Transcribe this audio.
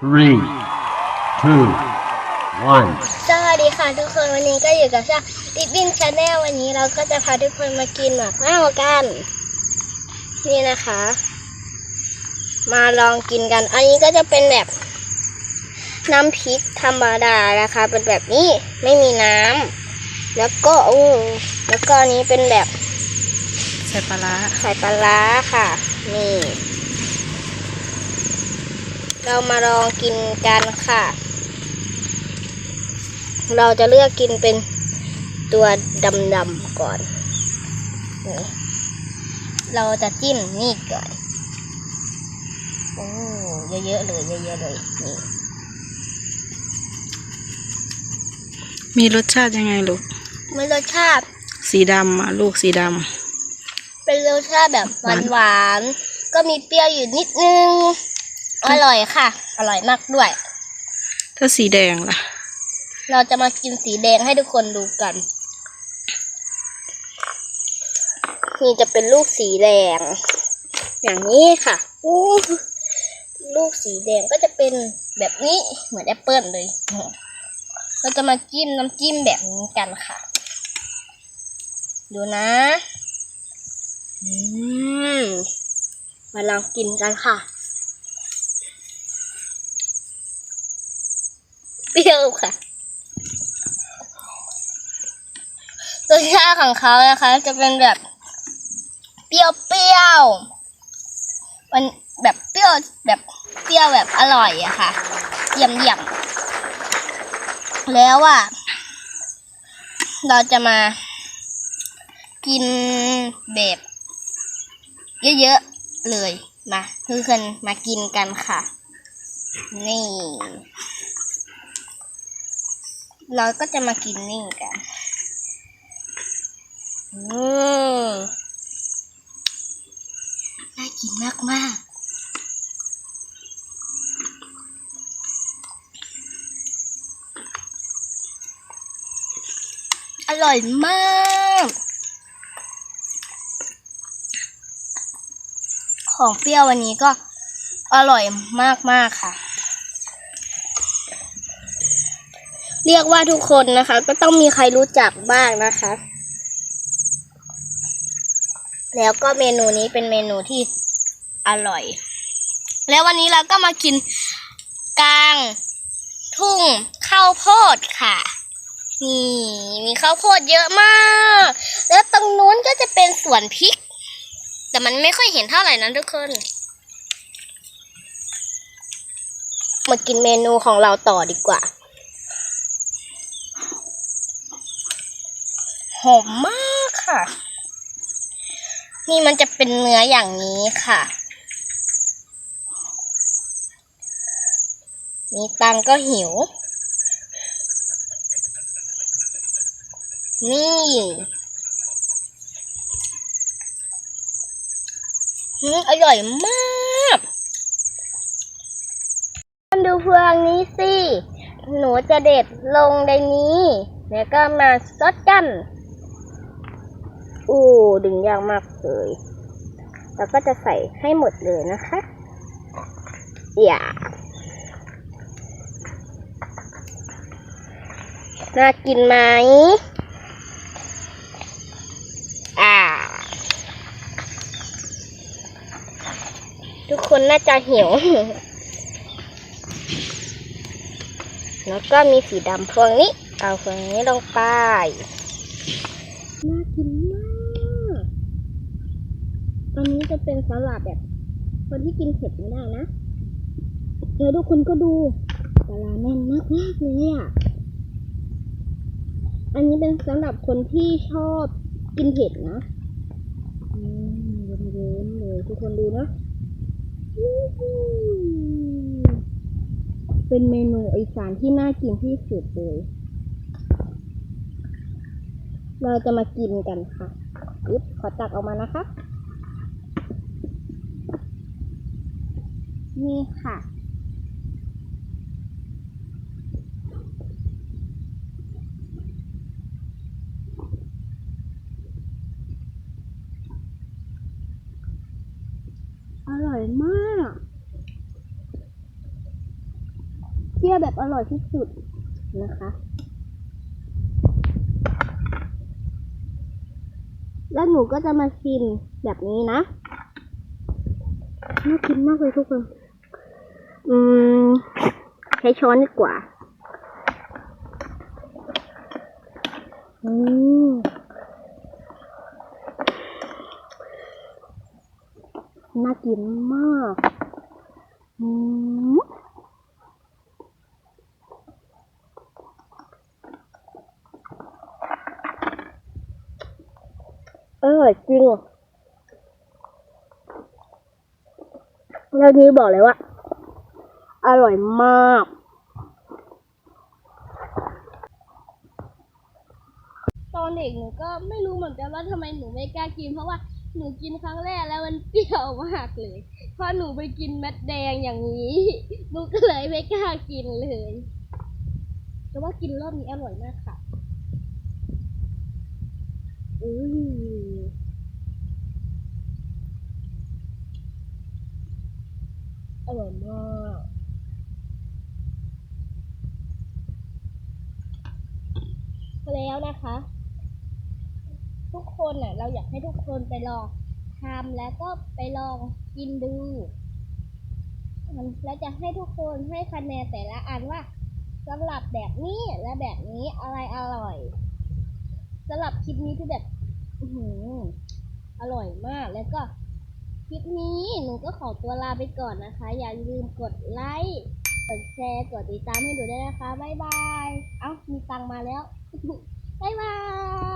three, two, one. สวัสดีค่ะทุกคนวันนี้ก็อยู่กับช่องลิบบินชาแนลวันนี้เราก็จะพาทุกคนมากินหมากเม่ากัน นี่นะคะ มาลองกินกัน อันนี้ก็จะเป็นแบบน้ำพริกธรรมดานะคะ เป็นแบบนี้ไม่มีน้ำแล้วก็โอ้แล้วก็อันนี้เป็นแบบใส่ปลาร้าใส่ปลาร้าค่ะ นี่ เรามาลองกินกันค่ะ เราจะเลือกกินเป็นตัวดำๆก่อนนี่เราจะจิ้มนี่ก่อน โอ้เยอะๆเลยเยอะๆเลยนี่มีรสชาติยังไงลูกมันรสชาติ สีดำอะลูกสีดเป็นรสชาติแบบหวานหวานๆ ก็มีเปรี้ยวอยู่นิดนึง อร่อยค่ะ อร่อยมากด้วยำถ้าสีแดงล่ะ เราจะมากินสีแดงให้ทุกคนดูกัน นี่จะเป็นลูกสีแดง อย่างนี้ค่ะอู้ลูกสีแดงก็จะเป็นแบบนี้เหมือนแอปเปิลเลย เราจะมาจิ้มน้ำจิ้มแบบนี้กันค่ะ ดูนะ อืมมาลองกินกันค่ะ เปรี้ยวค่ะรสชาติของเขานะคะ จะเป็นแบบ เปรี้ยวเปรี้ยวๆมันแบบเปรี้ยวแบบเปรี้ยวแบบอร่อยอะค่ะเยี่ยมเยี่ยมแล้วอะเราจะมา กินแบบเยอะๆเลยมาทุกคนมากินกันค่ะ นี่ เราก็จะมากินนี่กันอืมน่ากินมากมากอร่อยมาก ของเปรี้ยววันนี้ก็อร่อยมากๆค่ะ เรียกว่าทุกคนนะคะ ก็ต้องมีใครรู้จักบ้างนะคะ แล้วก็เมนูนี้เป็นเมนูที่อร่อย แล้ววันนี้เราก็มากินกลาง ทุ่งข้าวโพดค่ะ นี่มีข้าวโพดเยอะมาก แล้วตรงนู้นก็จะเป็นสวนพริก แต่มันไม่ค่อยเห็นเท่าไหร่นะทุกคนมากินเมนูของเราต่อดีกว่า อมมากค่ะ นี่มันจะเป็นเนื้ออย่างนี้ค่ะ มีตังก็หิว นี่อืมอร่อยมากมาดูพวงนี้สิ หนูจะเด็ดลงในนี้ แล้วก็มาซดกัน อู้ดึงยากมากเลยแล้วก็จะใส่ให้หมดเลยนะคะอย่าน่ากินไหมอ่า ทุกคนน่าจะหิว แล้วก็มีสีดำพวงนี้ เอาพวงนี้ลงไป น่ากินมาก อั นนี้จะเป็นสลัดแบบ คนที่กินเผ็ดไม่ได้นะเดี๋ยวทุกคนก็ดูปลาแน่นมากมากเลยอะ อันนี้เป็นสำหรับคนที่ชอบกินเผ็ดนะอืมเยิ้มๆเลยทุกคนดูนะ เป็นเมนูอีสานที่น่ากินที่สุดเลย เราจะมากินกันค่ะอุ๊บขอตักออกมานะคะ นี่ค่ะ อร่อยมากรี้ยวแบบอร่อยที่สุดนะคะแล้วหนูก็จะมาชิมแบบนี้นะ น่ากินมากเลยทุกคน อืม ใช้ช้อนดีกว่า อืมน่ากินมากอืมเออจริงแล้วนี้บอกเลยว่า อร่อยมาก ตอนเด็กหนูก็ไม่รู้เหมือนกันว่าทำไมหนูไม่กล้ากิน เพราะว่าหนูกินครั้งแรกแล้วมันเปรี้ยวมากเลยพอหนูไปกินเม็ดแดงอย่างนี้ หนูก็เลยไม่กล้ากินเลย แต่ว่ากินรอบนี้อร่อยมากค่ะอืมอร่อยมาก แล้วนะคะ ทุกคนน่ะเราอยากให้ทุกคนไปลองทำแล้วก็ไปลองกินดูแล้วจะให้ทุกคนให้คะแนนแต่ละอันว่าสำหรับแบบนี้และแบบนี้อะไรอร่อยสำหรับคลิปนี้คือแบบอื้อร่อยมาก แล้วก็คลิปนี้หนูก็ขอตัวลาไปก่อนนะคะ อย่าลืมกดไลค์ กดแชร์ กดติดตามให้หนูด้วยนะคะ บ๊ายบาย เอ้า มีตังมาแล้ว บ๊ายบาย